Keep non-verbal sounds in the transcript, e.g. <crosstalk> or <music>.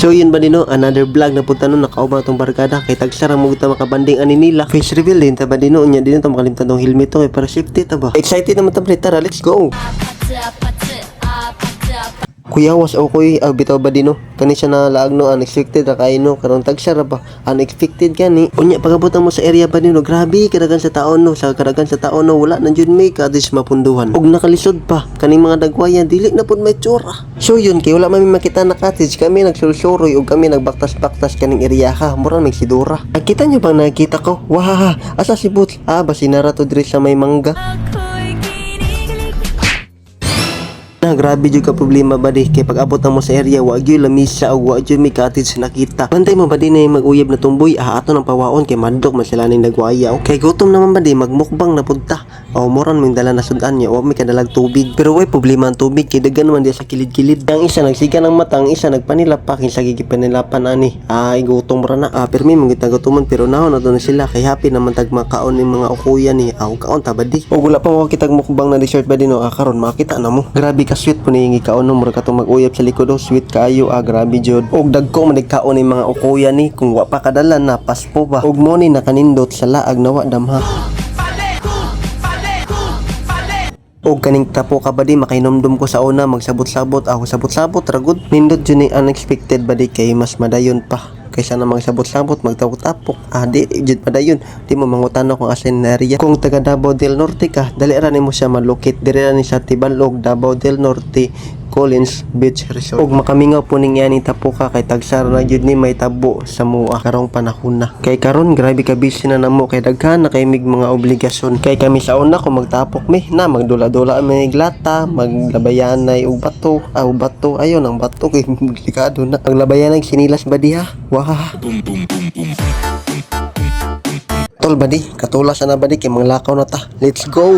So yun ba din no, another vlog na punta nun nakauba tong barkada kay tagsara mo kita makabanding ani nila. Face reveal din ta ba din no, unya din to makalimtan tong helmet to kay para safety ta ba. Excited naman ta pre, tara let's go. Kuya was o kuy ah, bitaw ba dino kani siya na laag no? Unexpected ra kay no karon tagsara ba? Unexpected gani unya pagabutan mo sa area ba dino grabe kadagan sa taon no? Sa kadagan sa taon no? Wala na jud may kadis mapunduhan. Ug nakalisod pa. Kaning mga dagwayan dili na pud may tsura. So yun kay wala man makita na cottage kami nagsulsuroy ug kami nagbaktas-baktas kaning area ka. Mura may sidura. Nakita niyo bang nakita ko? Wahaha. Asa si Boots ah ba sinara to diri sa may mangga Na grabe jud ka problema ba di kay pag abot mo sa area wa gyud lamisa ug wa gyud may cottage nakita. Bantay mo ba di na mag-uyab na tumboy ah ato ng pawaon kay madok man sila ning nagwaya. Okay gutom naman ba di magmukbang na punta. O moran ming dala na sudan niya wa may kadalag tubig. Pero way problema ang tubig kay daghan man di sa kilid-kilid. Ang isa nagsiga ng mata, ang isa nagpanilapak, ang isa gigipanilapan ani. Ay gutom ra na. Ah permi mong gitagutoman pero nahon na doon sila kay happy naman tag makaon ning mga ukuya ni. Ah kaon ta ba di. O wala pa mo kitag mukbang na dessert ba di no ah, karon makita na mo. Grabe ka sweet po ni kaon no mura ka to mag-uyab sa likod oh sweet kayo ah grabe jud. Og dagko man kaon ni mga ukuya ni kung wa pa kadala na paspo ba. Og mo ni nakanindot sa laag na wa damha. Og kaning tapo ka ba di? Makainomdom ko sa una magsabot-sabot. Ako sabot-sabot ragod. Nindot jud ni unexpected ba di? Kay mas madayon pa. Kaysa na magsabot-sabot magtapok-tapok ah di jud padayon di mo mangutano kung asin na area. Kung taga Davao del Norte ka dali ra nimo siya malocate diri ra ni sa Tibalog Davao del Norte Collins Beach Resort. Ug makamingaw po ning yani tapuka kay tagsara na jud ni may tabo sa mua. Karong panahon na. Kay karon grabe ka busy na namo. Kay daghan na kay mig mga obligasyon. Kay kami sa una kung magtapok mi na magdula-dula may glata maglabayanay og bato. Ah og bato. Ayon ang bato kay <laughs> delikado na. Maglabayanay sinilas ba diha? Wah Tol badi, katulas na badi kay mga lakaw na ta. Let's go!